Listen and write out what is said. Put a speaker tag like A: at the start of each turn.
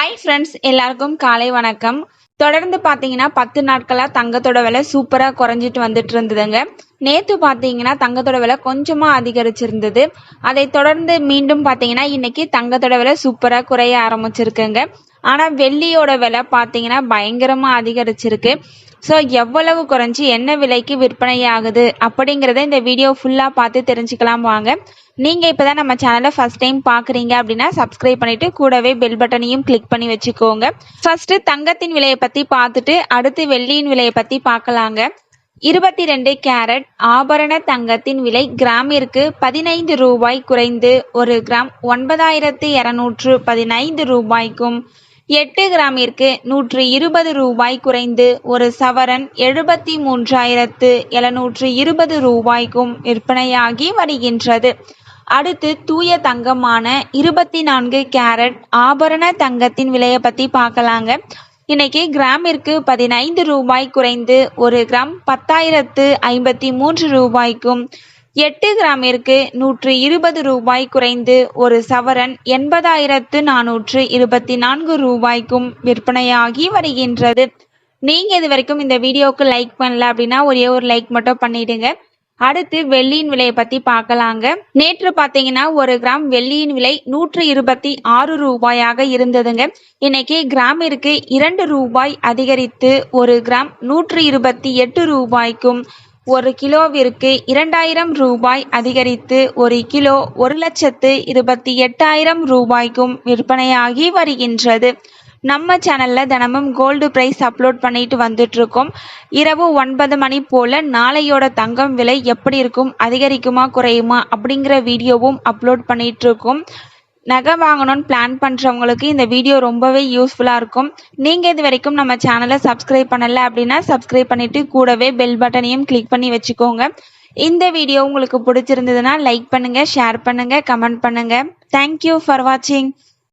A: Hi friends எல்லாருக்கும் காலை வணக்கம். தொடர்ந்து பார்த்தீங்கன்னா பத்து நாட்களாக தங்கத்தோட விலை சூப்பராக குறைஞ்சிட்டு வந்துட்டு இருந்ததுங்க. நேற்று பார்த்தீங்கன்னா தங்கத்தோட விலை கொஞ்சமாக அதிகரிச்சிருந்தது. அதை தொடர்ந்து மீண்டும் பார்த்தீங்கன்னா இன்னைக்கு தங்கத்தோட விலை சூப்பராக குறைய ஆரம்பிச்சிருக்குங்க. ஆனால் வெள்ளியோட விலை பார்த்தீங்கன்னா பயங்கரமாக அதிகரிச்சிருக்கு. ஸோ எவ்வளவு குறைஞ்சி என்ன விலைக்கு விற்பனை ஆகுது அப்படிங்கிறத இந்த வீடியோ ஃபுல்லாக பார்த்து தெரிஞ்சுக்கலாம் வாங்க. நீங்கள் இப்போ தான் நம்ம சேனலை ஃபஸ்ட் டைம் பார்க்குறீங்க அப்படின்னா சப்ஸ்கிரைப் பண்ணிவிட்டு கூடவே பெல் பட்டனையும் கிளிக் பண்ணி வச்சுக்கோங்க. ஃபஸ்ட்டு தங்கத்தின் விலையை பற்றி பார்த்துட்டு அடுத்து வெள்ளியின் விலையை பற்றி பார்க்கலாங்க. இருபத்தி ரெண்டு கேரட் ஆபரண தங்கத்தின் விலை கிராமிற்கு பதினைந்து ரூபாய் குறைந்து ஒரு கிராம் ஒன்பதாயிரத்து இரநூற்று பதினைந்து ரூபாய்க்கும் எட்டு கிராமிற்கு நூற்றி இருபது ரூபாய் குறைந்து ஒரு சவரன் எழுபத்தி மூன்றாயிரத்து எழுநூற்று இருபது ரூபாய்க்கும் விற்பனையாகி வருகின்றது. அடுத்து தூய தங்கமான இருபத்தி நான்கு கேரட் ஆபரண தங்கத்தின் விலையை பற்றி பார்க்கலாங்க. இன்னைக்கு கிராமிற்கு பதினைந்து ரூபாய் குறைந்து ஒரு கிராம் பத்தாயிரத்து ஐம்பத்தி மூன்று ரூபாய்க்கும் எட்டு கிராமிற்கு நூற்று இருபது ரூபாய் குறைந்து ஒரு சவரன் எண்பதாயிரத்து நானூற்று இருபத்தி நான்கு ரூபாய்க்கும் விற்பனையாகி வருகின்றது. நீங்க இது வரைக்கும் இந்த வீடியோவுக்கு லைக் பண்ணல அப்படின்னா ஒரே ஒரு லைக் மட்டும் பண்ணிடுங்க. அடுத்து வெள்ளியின் விலையை பத்தி பார்க்கலாங்க. நேற்று பாத்தீங்கன்னா ஒரு கிராம் வெள்ளியின் விலை நூற்று இருபத்தி ஆறு ரூபாயாக இருந்ததுங்க. இன்னைக்கு கிராமிற்கு இரண்டு ரூபாய் அதிகரித்து ஒரு கிராம் நூற்று இருபத்தி எட்டு ரூபாய்க்கும் ஒரு கிலோவிற்கு இரண்டாயிரம் ரூபாய் அதிகரித்து ஒரு கிலோ ஒரு லட்சத்து இருபத்தி எட்டாயிரம் ரூபாய்க்கும் விற்பனையாகி வருகின்றது. நம்ம சேனல்ல தினமும் கோல்டு பிரைஸ் அப்லோட் பண்ணிட்டு வந்துட்டு இருக்கோம் இரவு ஒன்பது மணி போல நாளையோட தங்கம் விலை எப்படி இருக்கும் அதிகரிக்குமா குறையுமா அப்படிங்கிற வீடியோவும் அப்லோட் பண்ணிட்டு இருக்கோம் நகை வாங்கணும்னு பிளான் பண்ணுறவங்களுக்கு இந்த வீடியோ ரொம்பவே யூஸ்ஃபுல்லாக இருக்கும். நீங்கள் இது வரைக்கும் நம்ம சேனலை சப்ஸ்கிரைப் பண்ணலை அப்படின்னா சப்ஸ்கிரைப் பண்ணிவிட்டு கூடவே பெல் பட்டனையும் கிளிக் பண்ணி வச்சுக்கோங்க. இந்த வீடியோ உங்களுக்கு பிடிச்சிருந்ததுன்னா லைக் பண்ணுங்கள் ஷேர் பண்ணுங்கள் கமெண்ட் பண்ணுங்கள் தேங்க்யூ ஃபார் வாட்சிங்